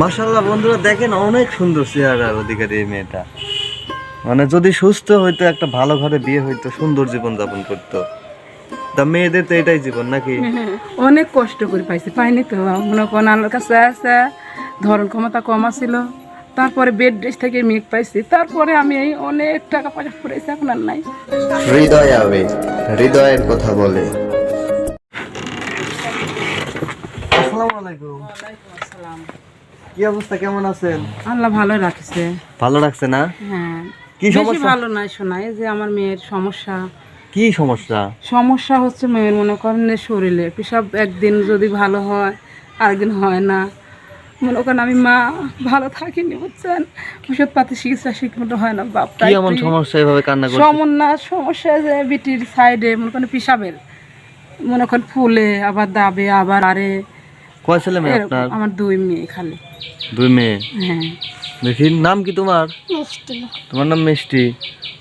মাশাল্লাহ বন্ধুরা দেখেন অনেক সুন্দর চেহারার অধিকারী এই মেয়েটা। মানে যদি সুস্থ হইতো একটা ভালো ঘরে বিয়ে হইতো সুন্দর জীবন যাপন করতো। তা মেয়েদের তো এটাই জীবন নাকি? অনেক কষ্ট করে পাইছি পাইনি তো। মনে করেন আল্লাহর কাছে আছে ধরন ক্ষমতা কম ছিল তারপরে বেড ড্রেস থেকে মেঘ পাইছি। তারপরে আমি এই অনেক টাকা পয়সা ফুরেছি এখন আর নাই। হৃদয় আবেগ হৃদয়ের কথা বলে। আসসালামু আলাইকুম। কি অবস্থা? কেমন আছেন? আল্লাহ ভালো রাখছে। ভালো লাগছে না? হ্যাঁ। কি সমস্যা? ভালো নয় শোনায় যে আমার মেয়ের সমস্যা। কি সমস্যা? সমস্যা হচ্ছে মেয়ের মনে করেন শরীরে পেশাব একদিন যদি ভালো হয় আরেকদিন হয় না। মনে করেন আমি মা ভালো থাকিনি বুঝছেন? ওষুধ পাতি চিকিৎসা ঠিকমতো হয় না বাপটা কি এমন সমস্যা এভাবে কান্না সমন্যা সমস্যা যে বিটির সাইডে মনে করেন পেশাবের। মনে করেন ফুলে আবার দাবে আবার আরে। কয় ছেলে মেয়ে আপনার? আমার দুই মেয়ে খালি দুই মেয়ে? হ্যাঁ। দেখি নাম কি তোমার? তোমার নাম মিষ্টি।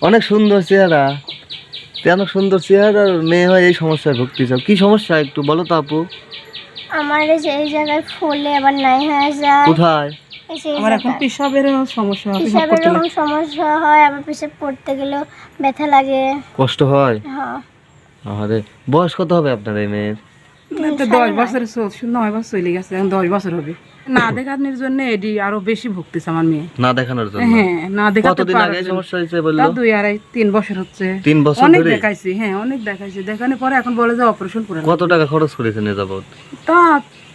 অনেক সুন্দর চেহারা। অনেক সুন্দর চেহারা মেয়ে হয় এই সমস্যায় ভুগতেছ। কি সমস্যা একটু বলো তো আপু। আমার এই জায়গায় ফুলে আবার নাই হয়ে যায়। কোথায়? আমার এখন পেশাবের সমস্যা পেশাব পেশাবের এরকম সমস্যা হয় আবার পেশাব পড়তে গেলেও ব্যথা লাগে। কষ্ট হয়? হ্যাঁ। আরে বয়স কত হবে আপনার এই মেয়ের? দশ বছরের নয় বছর চলে গেছে এখন দশ বছর হবে। না দেখানোর জন্য এডি আরও বেশি ভুগতেছে আমার মেয়ে। না দেখানোর জন্য? হ্যাঁ না দেখাতে আগে সমস্যা হয়েছে বলল? দুই আড়াই তিন বছর হচ্ছে। তিন বছর অনেক দেখাইছি হ্যাঁ অনেক দেখাইছি। দেখানোর পরে এখন বলে যে অপারেশন করে কত টাকা খরচ করেছেন এ যাবত তা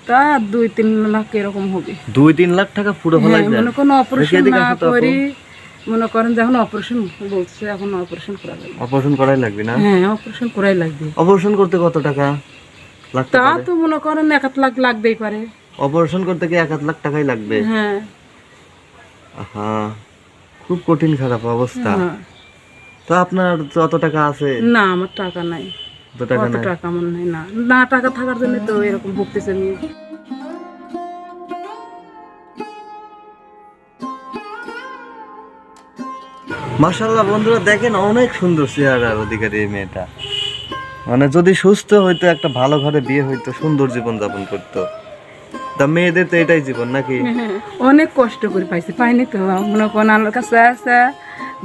তা দুই তিন লাখ এরকম হবে। দুই তিন লাখ টাকা পুরো হ্যাঁ, যায়। মনে করেন অপারেশন না তো আপু। করি মনে করেন যখন অপারেশন বলছে এখন অপারেশন করা লাগবে অপারেশন করাই লাগবে না? হ্যাঁ অপারেশন করাই লাগবে। অপারেশন করতে কত টাকা? তা তো মনে করেন এক লাখ লাগতেই পারে। অপারেশন করতে কি এক লাখ টাকাই লাগবে? হ্যাঁ। হ্যাঁ খুব কঠিন খারাপ অবস্থা। হ্যাঁ। তো আপনার অত টাকা আছে? না আমার টাকা নাই। অত টাকা নাই? টাকা আমার নাই না। না টাকা থাকার জন্য তো এরকম ভুগতেছে আমি মাশাল্লাহ বন্ধুরা দেখেন অনেক সুন্দর চেহারার অধিকারী এই মেয়েটা। মানে যদি সুস্থ হইতো একটা ভালো ঘরে বিয়ে হইতো সুন্দর জীবন যাপন করতো। তা মেয়েদের তো এটাই জীবন নাকি? অনেক কষ্ট করে পাইছি পাইনি তো। মনে করেন আল্লাহর কাছে আছে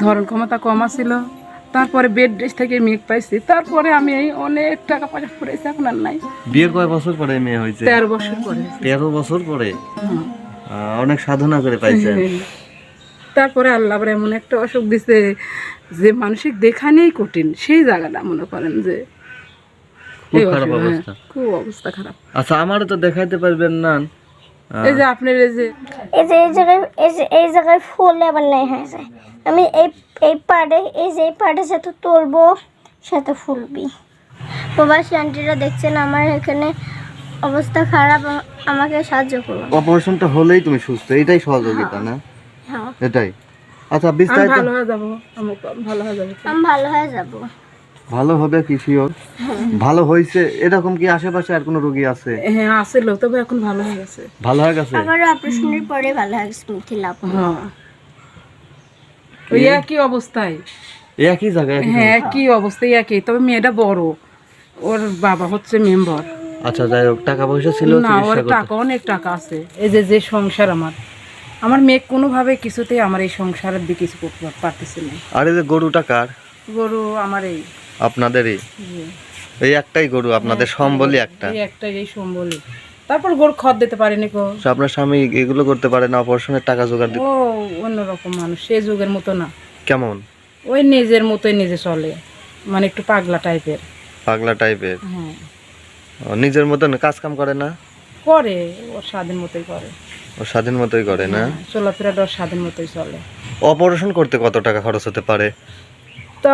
ধরন ক্ষমতা কম ছিল তারপরে বেড ড্রেস থেকে মেঘ পাইছি। তারপরে আমি এই অনেক টাকা পয়সা ফুরেছি এখন আর নাই। বিয়ের কয় বছর পরে মেয়ে হয়েছে তেরো বছর পরে। তেরো বছর পরে? হ্যাঁ। অনেক সাধনা করে পাইছেন। তারপরে আল্লাহ এমন একটা অসুখ দিছে যে মানসিক দেখা দেখানেই কঠিন। সেই জায়গাটা মনে করেন যে খুব খারাপ হ্যাঁ, অবস্থা। খুব অবস্থা খারাপ। আচ্ছা আমারও তো দেখাইতে পারবেন না এই যে আপনার এই যে এই যে এই জায়গায় এই যে এই জায়গায় ফুলে আবার নাই হয়ে আমি এই এই পাড়ে এই যে এই পাড়ে সাথে তুলবো সাথে ফুলবি। প্রবাসী আন্টিরা দেখছেন আমার এখানে অবস্থা খারাপ আমাকে সাহায্য করুন। অপারেশনটা হলেই তুমি সুস্থ এটাই সহযোগিতা না? হ্যাঁ। এটাই। আচ্ছা বিস্তারিত ভালো হয়ে যাব আমি ভালো হয়ে যাব। আমি ভালো হয়ে যাব। ভালো হবে কি শিওর ভালো হয়েছে এরকম কি আশেপাশে আর কোনো রোগী আছে? হ্যাঁ আসছিল তবে এখন ভালো হয়ে গেছে। ভালো হয়ে গেছে? আমার অপারেশনের পরে ভালো হয়ে গেছে আপু। হ্যাঁ। ওই একই অবস্থায়। এই একই জায়গায় হ্যাঁ একই অবস্থায় একই। তবে মেয়েটা বড়। ওর বাবা হচ্ছে মেম্বার আচ্ছা যাই হোক টাকা পয়সা ছিল না ওর টাকা অনেক টাকা আছে। এই যে যে সংসার আমার। আমার মেয়ে কোনোভাবে কিছুতেই আমার এই সংসারের দিকে কিছু করতে পারতেছে না। আর এই যে গরু টাকার গরু আমার এই। আপনাদেরই? এই একটাই গরু আপনাদের সম্বলই একটা। এই একটা এই সম্বলে তারপর গরু খদ দিতে পারেনি কো? আপনার স্বামী এগুলো করতে পারে না অপারেশনের টাকা জোগাড় দিতে ও অন্যরকম মানুষ সে যুগের মতো না। কেমন? ওই নিজের মতোই নিজে চলে মানে একটু পাগলা টাইপের। পাগলা টাইপের? হ্যাঁ। নিজের মতন কাজ কাম করে না? করে ও স্বাধীন মতোই করে। ও স্বাধীন মতোই করে না? হ্যাঁ, চলাফেরাটা ওর স্বাধীন মতোই চলে। অপারেশন করতে কত টাকা খরচ হতে পারে? তা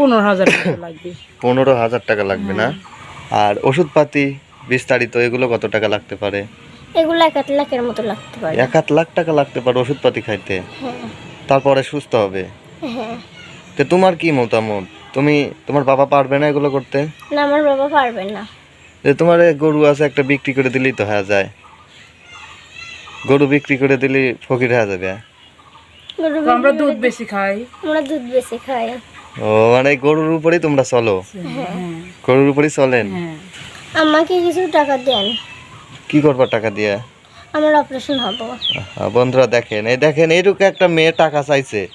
পনেরো হাজার টাকা লাগবে। পনেরো হাজার টাকা লাগবে না? আর ওষুধপাতি বিস্তারিত এগুলো কত টাকা লাগতে পারে? এগুলো এক আট লাখের মতো লাগতে পারে। এক আধ লাখ টাকা লাগতে পারে ওষুধপাতি খাইতে? হ্যাঁ। তারপরে সুস্থ হবে? হ্যাঁ। তো তোমার কি মতামত? তুমি তোমার বাবা পারবে না এগুলো করতে? না আমার বাবা পারবে না। যে তোমার গরু আছে একটা বিক্রি করে দিলেই তো হয়ে যায়। গরু বিক্রি করে দিলেই ফকির হয়ে যাবে। আমরা দুধ বেশি খাই। আমরা দুধ বেশি খাই। ও মানে গরুর উপরেই তোমরা চলো? হ্যাঁ। গরুর উপরেই চলেন? হ্যাঁ। আমাকে কিছু টাকা দেন। কি করবা টাকা দিয়ে? আমার অপারেশন হব। বন্ধুরা দেখেন এই দেখেন এইটুকু একটা মেয়ে টাকা চাইছে।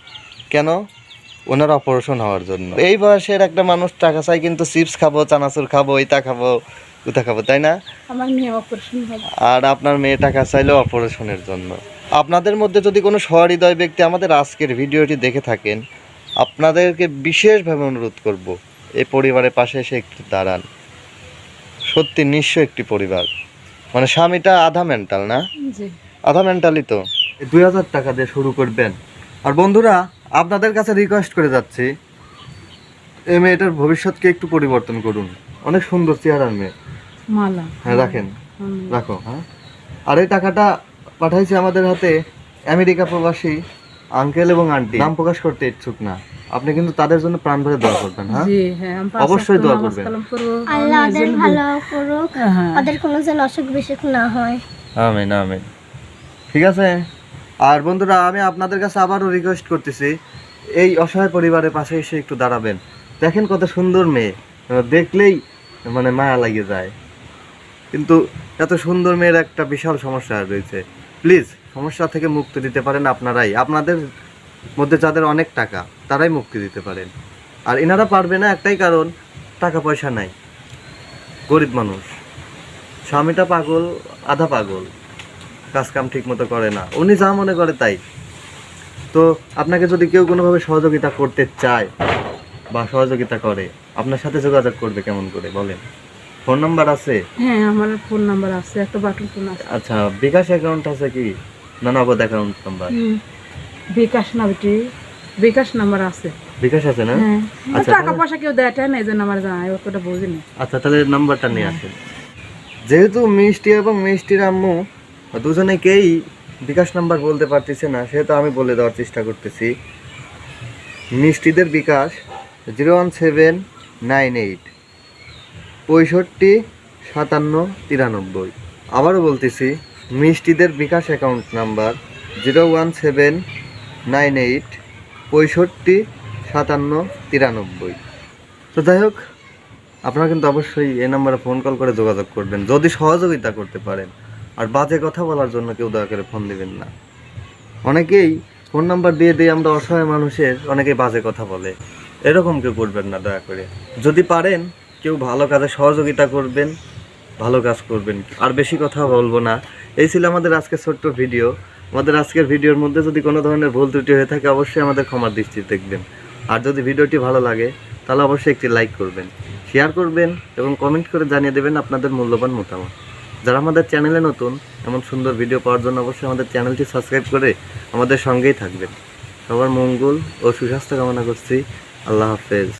কেন? ওনার অপারেশন হওয়ার জন্য। এই বয়সের একটা মানুষ টাকা চাই কিন্তু চিপস খাব চানাচুর খাব ইতা খাব উতা খাব তাই না? আমার মেয়ে অপারেশন হবে। আর আপনার মেয়ে টাকা চাইলো অপারেশনের জন্য। আপনাদের মধ্যে যদি কোনো সহৃদয় ব্যক্তি আমাদের আজকের ভিডিওটি দেখে থাকেন আপনাদেরকে বিশেষভাবে অনুরোধ করব এই পরিবারের পাশে এসে একটু দাঁড়ান। সত্যি নিঃস্ব একটি পরিবার। মানে স্বামীটা আধা মেন্টাল না? আধা মেন্টালি তো। দুই হাজার টাকা দিয়ে শুরু করবেন। আর বন্ধুরা আপনাদের কাছে রিকোয়েস্ট করে যাচ্ছি এই মেয়েটার ভবিষ্যৎকে একটু পরিবর্তন করুন। অনেক সুন্দর চেহারার মেয়ে। হ্যাঁ রাখেন। রাখো হ্যাঁ। আর এই টাকাটা পাঠাইছে আমাদের হাতে আমেরিকা প্রবাসী আঙ্কেল এবং আন্টি নাম প্রকাশ করতে ইচ্ছুক না। আপনি কিন্তু তাদের জন্য প্রাণ ভরে দোয়া করবেন হ্যাঁ? জি হ্যাঁ অবশ্যই দোয়া করবেন। আল্লাহ ওদের ভালো। করুক হ্যাঁ ওদের কোনো যেন অসুখ বিসুখ না হয়। আমিন আমিন। ঠিক আছে? আর বন্ধুরা আমি আপনাদের কাছে আবারও রিকোয়েস্ট করতেছি এই অসহায় পরিবারের পাশে এসে একটু দাঁড়াবেন। দেখেন কত সুন্দর মেয়ে। দেখলেই মানে মায়া লাগে যায়। কিন্তু এত সুন্দর মেয়ের একটা বিশাল সমস্যা রয়েছে। প্লিজ সমস্যা থেকে মুক্তি দিতে পারেন আপনারাই। আপনাদের মধ্যে যাদের অনেক টাকা তারাই মুক্তি দিতে পারেন। আর এনারা পারবে না একটাই কারণ টাকা পয়সা নাই। গরিব মানুষ। স্বামীটা পাগল আধা পাগল। কাজ কাম ঠিক মতো করে না। উনি যা মনে করে তাই। তো আপনাকে যদি কেউ কোনোভাবে সহযোগিতা করতে চায় বা সহযোগিতা করে আপনার সাথে যোগাযোগ করবে কেমন করে? বলেন। ফোন নাম্বার আছে? হ্যাঁ আমার ফোন নাম্বার আছে একটা বাটন ফোন আছে। আচ্ছা বিকাশ অ্যাকাউন্ট আছে কি? না নগদ অ্যাকাউন্ট নাম্বার বিকাশ না বেটি বিকাশ নাম্বার আছে। বিকাশ আছে না? হ্যাঁ আচ্ছা, টাকা পয়সা কেউ দেয় না? এই জন্য আমার জানাই অতটা বুঝিনি আচ্ছা তাহলে নাম্বারটা নিয়ে আসেন। যেহেতু মিষ্টি এবং মিষ্টির আম্মু দুজনেকেই বিকাশ নাম্বার বলতে পারতেছে না সেহেতু আমি বলে দেওয়ার চেষ্টা করতেছি। মিষ্টিদের bKash zero one seven nine eight পঁয়ষট্টি সাতান্ন তিরানব্বই। আবারও বলতেছি মিষ্টিদের bKash account number zero one seven nine eight পঁয়ষট্টি সাতান্ন তিরানব্বই। তো যাই হোক, আপনারা কিন্তু অবশ্যই এই নাম্বারে ফোন কল করে যোগাযোগ করবেন। যদি সহযোগিতা করতে পারেন, আর বাজে কথা বলার জন্য কেউ দয়া করে ফোন দিবেন না। অনেকেই ফোন নাম্বার দিয়ে দিয়ে আমরা অসহায় মানুষের অনেকেই বাজে কথা বলে। এরকম কেউ করবেন না দয়া করে। যদি পারেন, কেউ ভালো কাজে সহযোগিতা করবেন। ভালো কাজ করবেন। আর বেশি কথা বলব না। এই ছিল আমাদের আজকের ছোট্ট ভিডিও। আমাদের আজকের ভিডিওর মধ্যে যদি কোনো ধরনের ভুল ত্রুটি হয়ে থাকে, অবশ্যই আমাদের ক্ষমার দৃষ্টি দেখবেন। আর যদি ভিডিওটি ভালো লাগে, তাহলে অবশ্যই একটি লাইক করবেন, শেয়ার করবেন এবং কমেন্ট করে জানিয়ে দেবেন আপনাদের মূল্যবান মতামত। যারা আমাদের চ্যানেলে নতুন, এমন সুন্দর ভিডিও পাওয়ার জন্য অবশ্যই আমাদের চ্যানেলটি সাবস্ক্রাইব করে আমাদের সঙ্গেই থাকবেন। সবার মঙ্গল ও সুস্বাস্থ্য কামনা করছি। আল্লাহ হাফেজ।